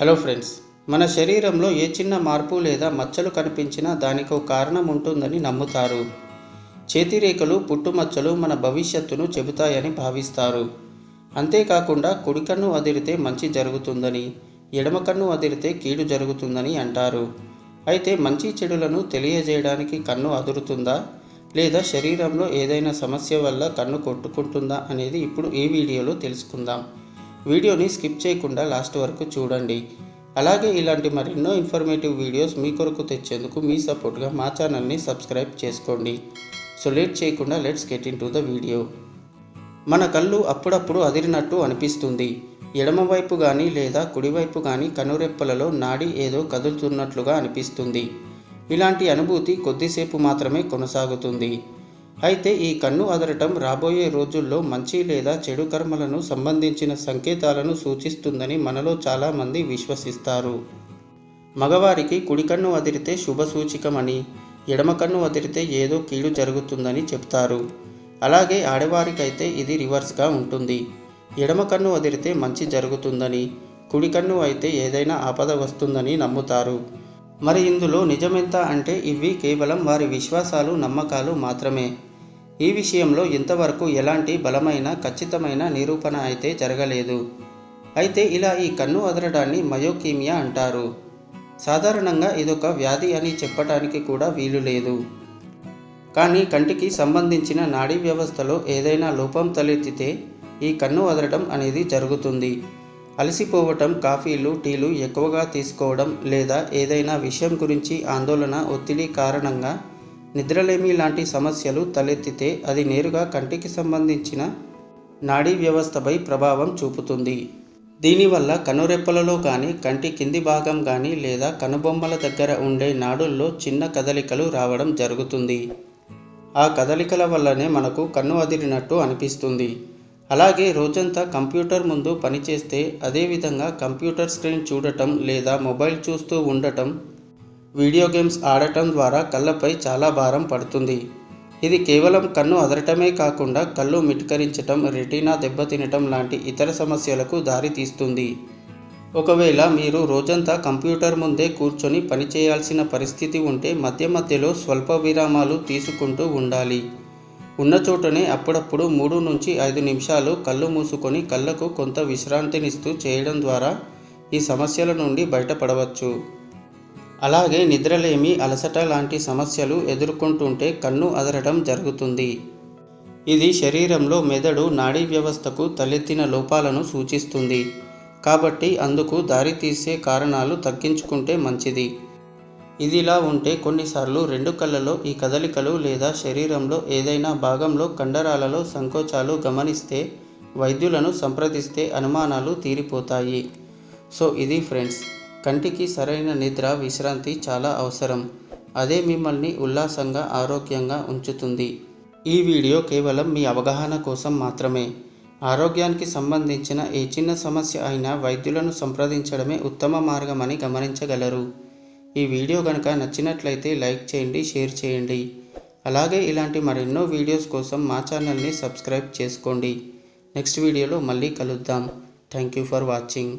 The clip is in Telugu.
హలో ఫ్రెండ్స్ మన శరీరంలో ఏ చిన్న మార్పు లేదా మచ్చలు కనిపించినా దానికి ఒక కారణం ఉంటుందని నమ్ముతారు. చేతిరేఖలు పుట్టుమచ్చలు మన భవిష్యత్తును చెబుతాయని భావిస్తారు. అంతేకాకుండా కుడి కన్ను అదిరితే మంచి జరుగుతుందని ఎడమ కన్ను అదిరితే కీడు జరుగుతుందని అంటారు. అయితే మంచి చెడులను తెలియజేయడానికి కన్ను అదురుతుందా? లేదా శరీరంలో ఏదైనా సమస్య వల్ల కన్ను కొట్టుకుంటుందా అనేది ఇప్పుడు ఈ వీడియోలో తెలుసుకుందాం. వీడియోని స్కిప్ చేయకుండా లాస్ట్ వరకు చూడండి. అలాగే ఇలాంటి మరెన్నో ఇన్ఫర్మేటివ్ వీడియోస్ మీ కొరకు తెచ్చేందుకు మీ సపోర్ట్గా మా ఛానల్ని సబ్స్క్రైబ్ చేసుకోండి. సో లేట్ చేయకుండా let's get into the video మన కళ్ళు అప్పుడప్పుడు అదిరినట్టు అనిపిస్తుంది. ఎడమవైపు కానీ లేదా కుడివైపు కానీ కనురెప్పలలో నాడి ఏదో కదులుతున్నట్లుగా అనిపిస్తుంది. ఇలాంటి అనుభూతి కొద్దిసేపు మాత్రమే కొనసాగుతుంది. అయితే ఈ కన్ను అదరటం రాబోయే రోజుల్లో మంచి లేదా చెడు కర్మలను సంబంధించిన సంకేతాలను సూచిస్తుందని మనలో చాలామంది విశ్వసిస్తారు. మగవారికి కుడి కన్ను అదిరితే శుభ సూచికమని ఎడమ కన్ను అదిరితే ఏదో కీడు జరుగుతుందని చెప్తారు. అలాగే ఆడవారికైతే ఇది రివర్స్గా ఉంటుంది. ఎడమ కన్ను అదిరితే మంచి జరుగుతుందని కుడి కన్ను అయితే ఏదైనా ఆపద వస్తుందని నమ్ముతారు. మరి ఇందులో నిజమెంత అంటే ఇవి కేవలం వారి విశ్వాసాలు నమ్మకాలు మాత్రమే. ఈ విషయంలో ఇంతవరకు ఎలాంటి బలమైన ఖచ్చితమైన నిరూపణ అయితే జరగలేదు. అయితే ఇలా ఈ కన్ను అదరడాన్ని మయోకీమియా అంటారు. సాధారణంగా ఇదొక వ్యాధి అని చెప్పటానికి కూడా వీలు లేదు. కానీ కంటికి సంబంధించిన నాడీ వ్యవస్థలో ఏదైనా లోపం తలెత్తితే ఈ కన్ను అదరడం అనేది జరుగుతుంది. అలసిపోవటం కాఫీలు టీలు ఎక్కువగా తీసుకోవడం లేదా ఏదైనా విషయం గురించి ఆందోళన ఒత్తిడి కారణంగా నిద్రలేమి లాంటి సమస్యలు తలెత్తితే అది నేరుగా కంటికి సంబంధించిన నాడీ వ్యవస్థపై ప్రభావం చూపుతుంది. దీనివల్ల కనురెప్పలలో కానీ కంటి కింది భాగం కానీ లేదా కనుబొమ్మల దగ్గర ఉండే నాడుల్లో చిన్న కదలికలు రావడం జరుగుతుంది. ఆ కదలికల వల్లనే మనకు కన్ను అదిరినట్టు అనిపిస్తుంది. అలాగే రోజంతా కంప్యూటర్ ముందు పనిచేస్తే అదేవిధంగా కంప్యూటర్ స్క్రీన్ చూడటం లేదా మొబైల్ చూస్తూ ఉండటం వీడియో గేమ్స్ ఆడటం ద్వారా కళ్ళపై చాలా భారం పడుతుంది. ఇది కేవలం కన్ను అదరటమే కాకుండా కళ్ళు మిటకరించటం రెటీనా దెబ్బతినటం లాంటి ఇతర సమస్యలకు దారితీస్తుంది ఒకవేళ మీరు రోజంతా కంప్యూటర్ ముందే కూర్చొని పనిచేయాల్సిన పరిస్థితి ఉంటే మధ్య మధ్యలో స్వల్ప విరామాలు తీసుకుంటూ ఉండాలి. ఉన్న చోటనే అప్పుడప్పుడు మూడు నుంచి ఐదు నిమిషాలు కళ్ళు మూసుకొని కళ్ళకు కొంత విశ్రాంతినిస్తూ చేయడం ద్వారా ఈ సమస్యల నుండి బయటపడవచ్చు. అలాగే నిద్రలేమి అలసట లాంటి సమస్యలు ఎదుర్కొంటుంటే కన్ను అదరడం జరుగుతుంది. ఇది శరీరంలో మెదడు నాడీ వ్యవస్థకు తలెత్తిన లోపాలను సూచిస్తుంది. కాబట్టి అందుకు దారితీసే కారణాలు తగ్గించుకుంటే మంచిది. ఇదిలా ఉంటే కొన్నిసార్లు రెండు కళ్ళలో ఈ కదలికలు లేదా శరీరంలో ఏదైనా భాగంలో కండరాలలో సంకోచాలు గమనిస్తే వైద్యులను సంప్రదిస్తే అనుమానాలు తీరిపోతాయి. సో ఇది ఫ్రెండ్స్ కంటికి సరైన నిద్ర విశ్రాంతి చాలా అవసరం. అదే మిమ్మల్ని ఉల్లాసంగా ఆరోగ్యంగా ఉంచుతుంది. ఈ వీడియో కేవలం మీ అవగాహన కోసం మాత్రమే. ఆరోగ్యానికి సంబంధించిన ఏ చిన్న సమస్య అయినా వైద్యులను సంప్రదించడమే ఉత్తమ మార్గమని గమనించగలరు. ఈ వీడియో కనుక నచ్చినట్లయితే లైక్ చేయండి షేర్ చేయండి. అలాగే ఇలాంటి మరెన్నో వీడియోస్ కోసం మా ఛానల్ని సబ్స్క్రైబ్ చేసుకోండి. నెక్స్ట్ వీడియోలో మళ్ళీ కలుద్దాం. Thank you for watching.